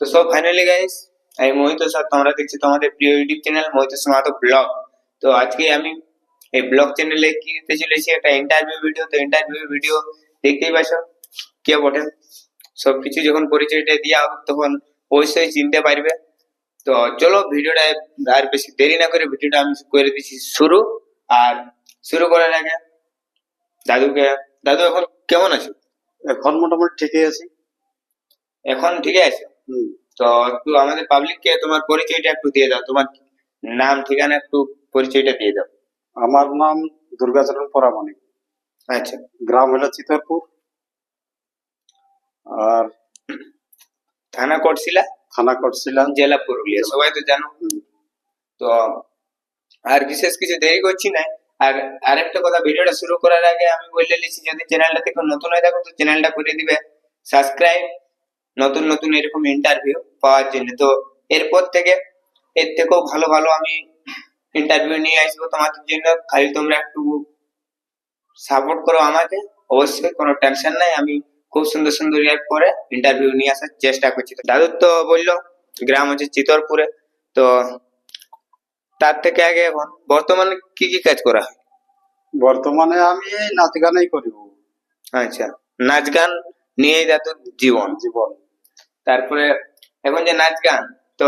তো সব finally guys আমি মোহিত স্যার তোমরা দেখছি তোমাদের প্রিয় ইউটিউব চ্যানেল মোহিত সমাত ব্লগ তো আজকে আমি এই ব্লগ চ্যানেলে কি দিতে চলেছি একটা ইন্টারভিউ ভিডিও তো ইন্টারভিউ ভিডিও দেখতেই পাচ্ছ কে বটে? সবকিছু যখন পরিচয়টা দেওয়া হবে তখন অবশ্যই চিনতে পারবে। তো চলো ভিডিওটা আর বেশি দেরি না করে ভিডিওটা আমি করে দিচ্ছি শুরু। আর শুরু করার আগে দাদুকে দাদু এখন কেমন আছো? এখন মোটামুটি ঠিকই আছি। এখন ঠিকই আছে। তো একটু আমাদের পাবলিককে তোমার পরিচয়টা একটু দিয়ে দাও তোমার নাম ঠিকানা একটু পরিচয়টা দিয়ে দাও। আমার নাম দুর্গাচরণ পরামানিক আচ্ছা। গ্রাম হলো চিতরপুর। আর থানা কোটশিলা থানা করছিলাম জেলা পুরুলিয়া সবাই তো জানো। তো আর বিশেষ কিছু দেরি করছি না। আর আরেকটা কথা ভিডিওটা শুরু করার আগে আমি বলে নিচ্ছি যদি চ্যানেলটা থেকে নতুন হয়ে থাকো তো চ্যানেলটা করে দিবে। সাবস্ক্রাইব নতুন নতুন এরকম ইন্টারভিউ পাওয়ার জন্য। তো এরপর থেকে এর থেকেও ভালো ভালো আমি ইন্টারভিউ নিয়ে আসব তোমাদের জন্য। খালি তোমরা একটু সাপোর্ট করো আমাকে। অবশ্যই কোনো টেনশন নাই। আমি খুব সুন্দর সুন্দর রিয়াক্ট করে ইন্টারভিউ নিয়ে আসার চেষ্টা করছি। তো দাদু তো বলল গ্রাম হচ্ছে চিতরপুরে। তো তার থেকে আগে এখন বর্তমানে কি কি কাজ করা হয়? বর্তমানে আমি নাচ গানই করি। আচ্ছা নাচ গান নিয়েই দাদুর জীবন। জীবন। তারপরে এখন যে নাচ গান তো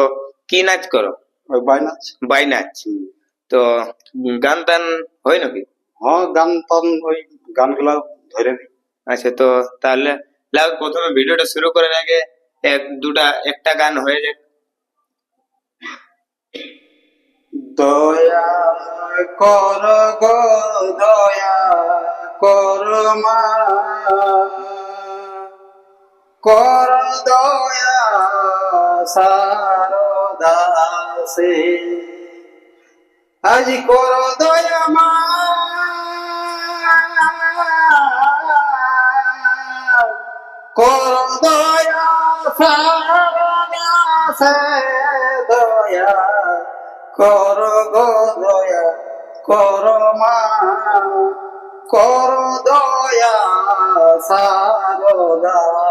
কি নাচ করো? ওই বাই নাচ। বাই নাচ। তো গান টান হয় নাকি? হ্যাঁ গান টান ওই গানগুলা ধরে দিই আচ্ছা তো তাহলে লাগ প্রথমে ভিডিওটা শুরু করার আগে এক দুটা একটা গান হয়ে যাক। দয়া কর গো দয়া কর মা। কর দয়া সারদাসে আজ কর দয়া মা কর দয়া সারদাসে দয়া। কর গো দয়া, কর মা। কর দয়া সারদাসে।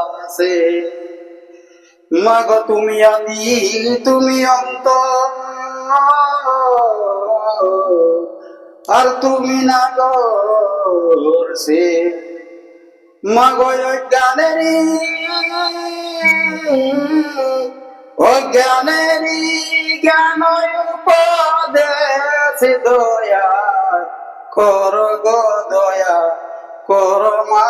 মাগ তুমি আদি, তুমি অন্ত আর তুমি না সে মাগ জ্ঞানেরই অজ্ঞানেরই জ্ঞান উপদেশ দয়া। কর গো দয়া কর মা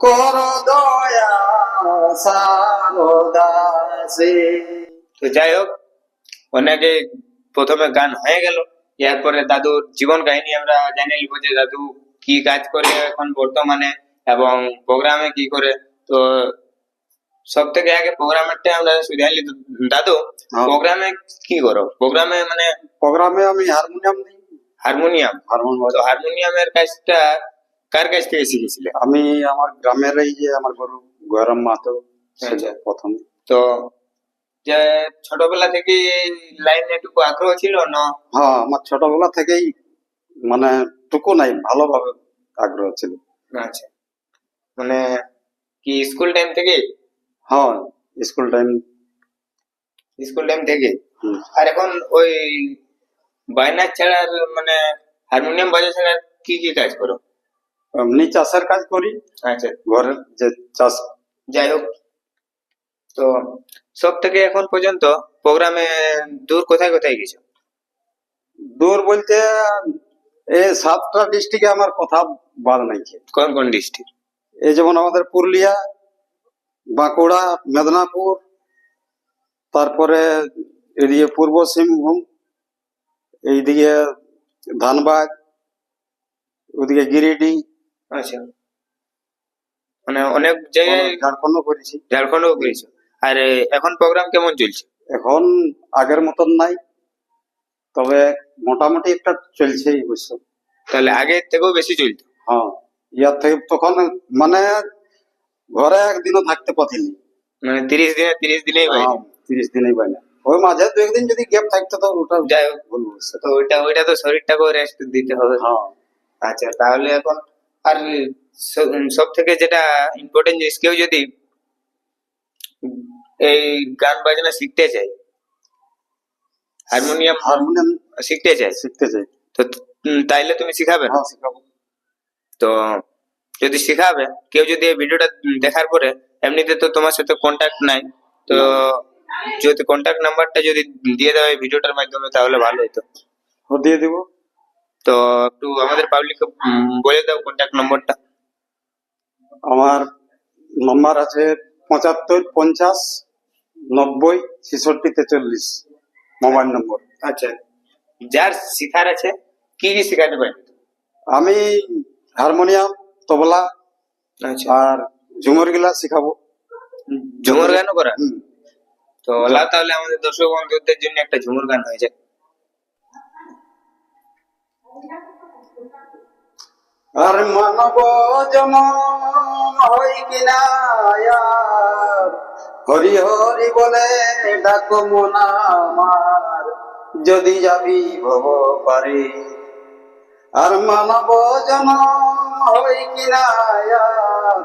কর দয়া সারদাসে। তো যাই হোক অনেকে প্রথমে গান হয়ে গেল এরপরে দাদুর জীবন কাহিনী আমরা জেনে নিব যে দাদু কি কাজ করে এখন বর্তমানে এবং প্রোগ্রামে কি করে। তো সব থেকে আগে প্রোগ্রামেরটা আমরা শুধাইলি দাদু হ্যাঁ। প্রোগ্রামে কি করো? প্রোগ্রামে মানে প্রোগ্রামে আমি হারমোনিয়াম দিই। হারমোনিয়াম। হারমোনিয়াম। তো হারমোনিয়ামের কাজটা কার কাছ থেকে শিখেছিলে? আমি আমার গ্রামের এই যে আমার গরু গরম মাতো। প্রথম। তো যে ছোটবেলা থেকে লাইনে একটু আগ্রহ ছিল না? হ্যাঁ আমার ছোটবেলা থেকেই মানে টুকু নাই ভালোভাবে আগ্রহ ছিল। আচ্ছা। মানে কি স্কুল টাইম থেকে? হ্যাঁ স্কুল টাইম স্কুল টাইম থেকে? আর এখন ওই বাইনার ছাড়া আর মানে হারমোনিয়াম বাজা ছাড়া কি কি কাজ করো? এমনি চাষের কাজ করি। আচ্ছা। ঘরের যে চাষ। যাই হোক। তো সব থেকে এখন পর্যন্ত প্রোগ্রামে দূর কোথায় কোথায় গেছো? দূর বলতে এই সাতটা ডিস্ট্রিক্টে আমার কথা বাদ নাই। কোন কোন ডিস্ট্রিক্ট এই যেমন আমাদের পুরুলিয়া বাঁকুড়া মেদিনীপুর তারপরে এদিকে পূর্ব সিংভূম এইদিকে ধানবাদ ওদিকে গিরিডি। আচ্ছা। মানে অনেক জায়গায় ঝাড়খণ্ডও করেছি। ঝাড়খণ্ডও গেছো আর এখন প্রোগ্রাম কেমন চলছে? এখন আগের মতন নাই। তবে মোটামুটি একটা চলছে এই বছর। তাহলে আগের থেকেও বেশি চলতো? হ্যাঁ ইয়ার থেকে তখন মানে ঘরে একদিনও থাকতে পারিনি। মানে তিরিশ দিনে তিরিশ দিনেই হ্যাঁ, তিরিশ দিনেই পাই না। ওই মাঝে দু একদিন যদি গ্যাপ থাকতো তো ওটা যাই হোক। বলব তো ওইটা ওইটা তো শরীরটাকেও রেস্ট দিতে হবে। হ্যাঁ। আচ্ছা তাহলে এখন আর সব থেকে যেটা ইম্পর্টেন্ট জিনিস কেউ যদি এই গান বাজনা শিখতে চাই হারমোনিয়াম হারমোনিয়াম শিখতে চাই শিখতে চাই তো তাইলে তুমি শিখাবে হ্যাঁ শেখাবো। তো যদি শিখাবে কেউ যদি এই ভিডিওটা দেখার পরে এমনিতে তো তোমার সাথে কন্টাক্ট নাই তো যদি কন্টাক্ট নাম্বারটা যদি দিয়ে দাও এই ভিডিওটার মাধ্যমে তাহলে ভালো হতো। ও দিয়ে দিব? তো একটু আমাদের পাবলিককে বলে দাও কন্টাক্ট নম্বরটা আমার নম্বর আছে পঁচাত্তর পঞ্চাশ নব্বই ছেষট্টি তেচল্লিশ মোবাইল নম্বর আচ্ছা। যার শিখার আছে কি কি শিখাতে পারে? আমি হারমোনিয়াম তবলা আচ্ছা। আর ঝুমুর গিলা শিখাবো। ঝুমুর গানও করা? হুম। তো ওলা তাহলে আমাদের দর্শক বন্ধুদের জন্য একটা ঝুমুর গান হয়ে যায় আর মানব জন হই কিনা হরি হরি বলে ডাক মনা আমার যদি যাবি ভব পারে। আর মানব জন হই কিনা আর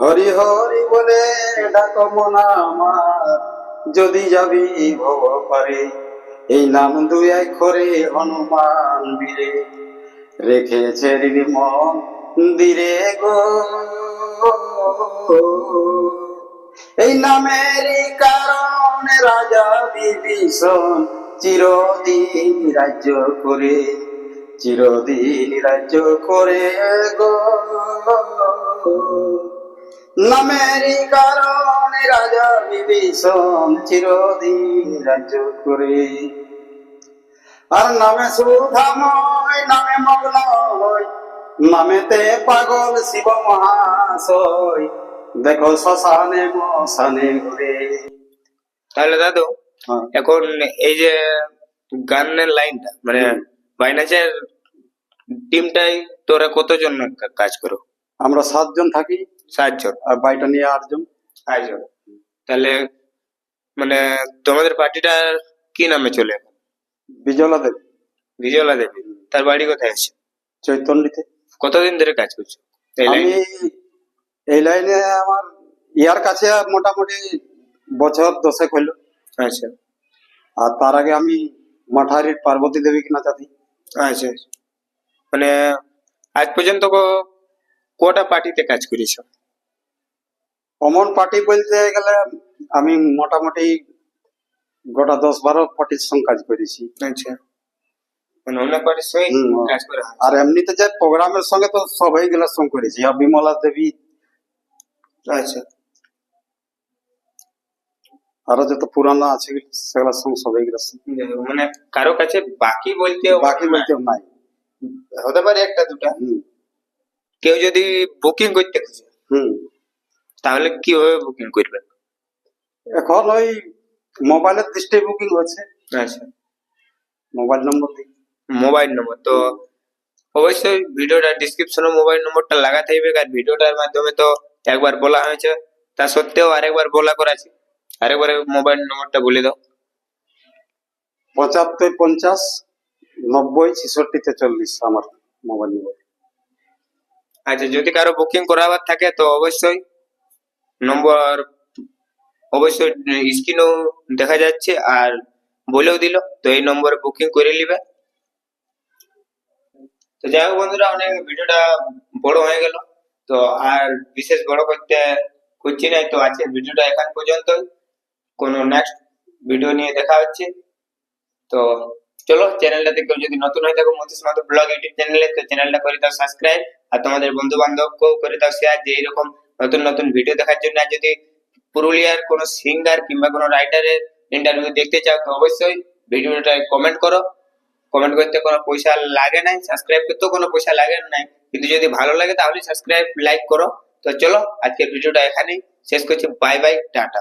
হরি হরি বলে ডাক মনা আমার যদি যাবি ভব পারে এই নাম দুই এক করে হনুমান বীরে। রেখেছে মন্দিরে গো। এই নামের কারণে রাজা বিভীষণ চিরদিন রাজ্য করে, চিরদিন রাজ্য করে গো। নামেরই কারণে রাজা বিভীষণ চিরদিন রাজ্য করে। আর নামে সুধাময় নামে মগ্ন হই নামেতে পাগল শিব মহাশয়। দেখো শ্মশানে মশানে ঘুরে। তাহলে দাদু হ্যাঁ, এখন এই যে গানের লাইনটা মানে বাইনাচের টিমটাই তোরা কতজন কাজ করো? আমরা সাতজন থাকি। সাতজন আর বাইটা নিয়ে আটজন আটজন তাহলে মানে তোমাদের পার্টিটা কি নামে চলে বিজলা দেব। বিজয়লা দেবী। তার বাড়ি কোথায় আছে? চৈতন্যতে কতদিন ধরে কাজ করছ? এই আমি লাইনে এই লাইনে আমার ইয়ার কাছে মোটামুটি বছর দশেক হইল। আচ্ছা। আর তার আগে আমি মাঠারির পার্বতী দেবী কিনা চাতি আচ্ছা। মানে আজ পর্যন্ত কটা পার্টিতে কাজ করেছ? কমন পার্টি বলতে গেলে আমি মোটামুটি গোটা দশ বারো পার্টির সঙ্গে কাজ করেছি। আচ্ছা। মানে আর এমনিতে যে প্রোগ্রামের সঙ্গে তো সবাই গুলার সঙ্গে করেছি। আর বিমলা দেবী। আচ্ছা। আরও যত পুরানো আছে সেগুলোর সঙ্গে সবাই সঙ্গে। মানে কারও কাছে বাকি বলতে বাকি বলতে নাই। হতে পারে একটা দুটা। কেউ যদি বুকিং করতে হুম। তাহলে কীভাবে বুকিং করবে এখন ওই মোবাইলের দৃষ্টি বুকিং হচ্ছে। আচ্ছা। মোবাইল নম্বর দিয়ে। মোবাইল নম্বর তো অবশ্যই ভিডিওটা ডিসক্রিপশনে মোবাইল নম্বরটা লাগাতে হবে আর ভিডিওটার মাধ্যমে তো একবার বলা হয়েছে। তা সত্ত্বেও আরেকবার বলা করাছে। আরেকবার মোবাইল নম্বরটা বলে দাও। পঁচাত্তর পঞ্চাশ নব্বই ছেষট্টি তেচল্লিশ আমার মোবাইল নম্বর। আচ্ছা যদি কারও বুকিং করাবার থাকে তো অবশ্যই নম্বর অবশ্যই স্ক্রিনেও দেখা যাচ্ছে আর বলেও দিল, তো এই নম্বরে বুকিং করে নিবে। তো যাই হোক বন্ধুরা, অনেক ভিডিওটা বড় হয়ে গেল। তো আর বিশেষ বড় করতে করছি না, তো আজকের ভিডিওটা এখান পর্যন্ত কোনো নেক্সট ভিডিও নিয়ে দেখা হচ্ছে। তো চলো চ্যানেলটাতে কেউ যদি নতুন হয়ে থাকো মতিস মাতো ব্লগ ইউটিউব চ্যানেলে তো চ্যানেলটা করে দাও সাবস্ক্রাইব আর তোমাদের বন্ধু বান্ধবকেও করে দাও শেয়ার যে এরকম নতুন নতুন ভিডিও দেখার জন্য যদি পুরুলিয়ার কোনো সিঙ্গার কিংবা কোনো রাইটারের ইন্টারভিউ দেখতে চাও, তো অবশ্যই ভিডিওটা কমেন্ট করো। কমেন্ট করতে কোনো পয়সা লাগে নাই সাবস্ক্রাইব করতেও কোনো পয়সা লাগে নাই। কিন্তু যদি ভালো লাগে তাহলে সাবস্ক্রাইব লাইক করো। তো চলো, আজকের ভিডিওটা এখানেই। শেষ করছি। Bye bye tata.